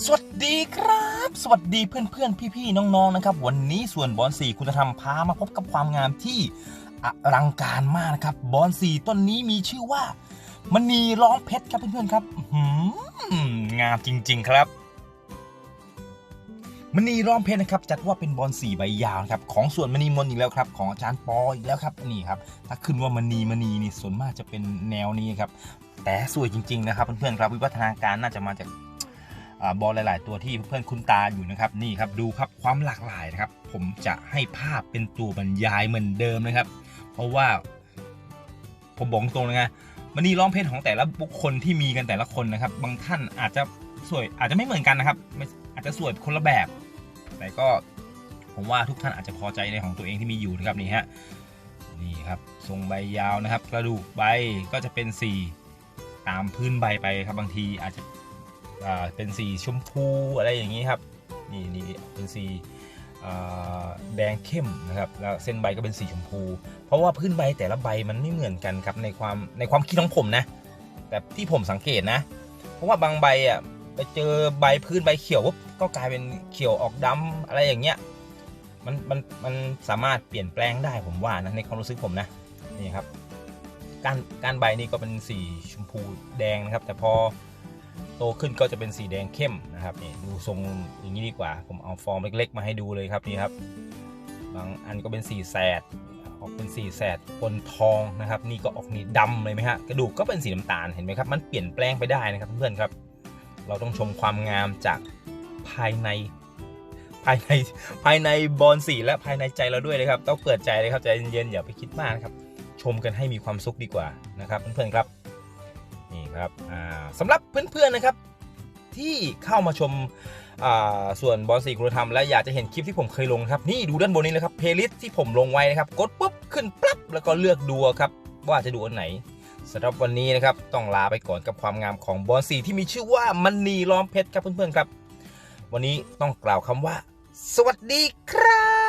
สวัสดีครับ สวัสดีเพื่อนๆ พี่ๆ น้องๆ นะครับ วันนี้ส่วนบอนสีคุณธรรมพามาพบกับความงามที่อลังการมากนะครับ บอนสีต้นนี้มีชื่อว่ามณีร้องเพชรครับเพื่อนๆ ครับหืองามจริง ๆ ครับมณีร้องเพชรนะครับจัดว่าเป็นบอลสีใบยาวนะครับของส่วนมณีมนอีกแล้วครับ ของอาจารย์ปออีกแล้วครับนี่ครับถ้าขึ้นว่ามณีมณีนี่ส่วนมากจะเป็นแนวนี้ครับแต่สวยจริง ๆ นะครับเพื่อนๆครับวิวัฒนาการน่าจะมาจาก บอลหลาย ๆ ตัวที่เพื่อนคุ้นตาอยู่นะครับนี่ครับดูครับความหลากหลายนะครับ ผมจะให้ภาพเป็นตัวบรรยายเหมือนเดิมนะครับ เพราะว่า ผมบอกตรงเลยนะมันนี่ร้องเพลงของแต่ละบุคคลที่มีกันแต่ละคนนะครับ บางท่านอาจจะสวยอาจจะไม่เหมือนกันนะครับอาจจะสวยคนละแบบ แต่ก็ผมว่าทุกท่านอาจจะพอใจในของตัวเองที่มีอยู่นะครับนี่ฮะนี่ครับทรงใบยาวนะครับ กระดูกใบก็จะเป็นสีตามพื้นใบไปครับบางทีอาจจะ เป็นสีชมพูอะไรอย่างนี้ครับนี่นี่เป็นสีแดงเข้มนะครับแล้วเส้นใบก็เป็นสีชมพู เพราะว่าพื้นใบแต่ละใบมันไม่เหมือนกันครับในความในความคิดของผมนะ แต่ที่ผมสังเกตนะ เพราะว่าบางใบอะไปเจอใบพื้นใบเขียวปุ๊บก็กลายเป็นเขียวออกดำอะไรอย่างเงี้ยมันมันมันสามารถเปลี่ยนแปลงได้ผมว่านะในความรู้สึกผมนะนี่ครับการการใบนี่ก็เป็นสีชมพูแดงนะครับ แต่พอ ตขึ้นก็จะเป็นสีแดงเข้มนะครับนี่ดูทรงอย่างนี้ดีกว่า ผมเอาฟอร์มเล็ก ๆ มาให้ดูเลยครับนี่ครับ บางอันก็เป็นสีแสดออกเป็นสีแสดปนทองนะครับ นี่ก็ออกนี่ดำเลยไหมฮะกระดูกก็เป็นสีน้ำตาลเห็นไหมครับ มันเปลี่ยนแปลงไปได้นะครับเพื่อนครับ เราต้องชมความงามจากภายในภายในภายในบอลสีและภายในใจเราด้วยนะครับ ต้องเปิดใจเลยครับใจเย็นๆอย่าไปคิดมากนะครับ ชมกันให้มีความสุขดีกว่านะครับเพื่อนๆครับ ครับสำหรับเพื่อนๆนะครับที่เข้ามาชมาส่วนบอลสีคุณธรรมและอยากจะเห็นคลิปที่ผมเคยลงครับนี่ดูด้านบนนี้นะครับเพลย์ลิสต์ที่ผมลงไว้นะครับ กดปุ๊บขึ้นปั๊บแล้วก็เลือกดูครับว่าจะดูอันไหนสำหรับวันนี้นะครับต้องลาไปก่อนกับความงามของบอลสีที่มีชื่อว่ามันนีล้อมเพชรครับเพื่อนๆครับ วันนี้ต้องกล่าวคำว่า สวัสดีครับ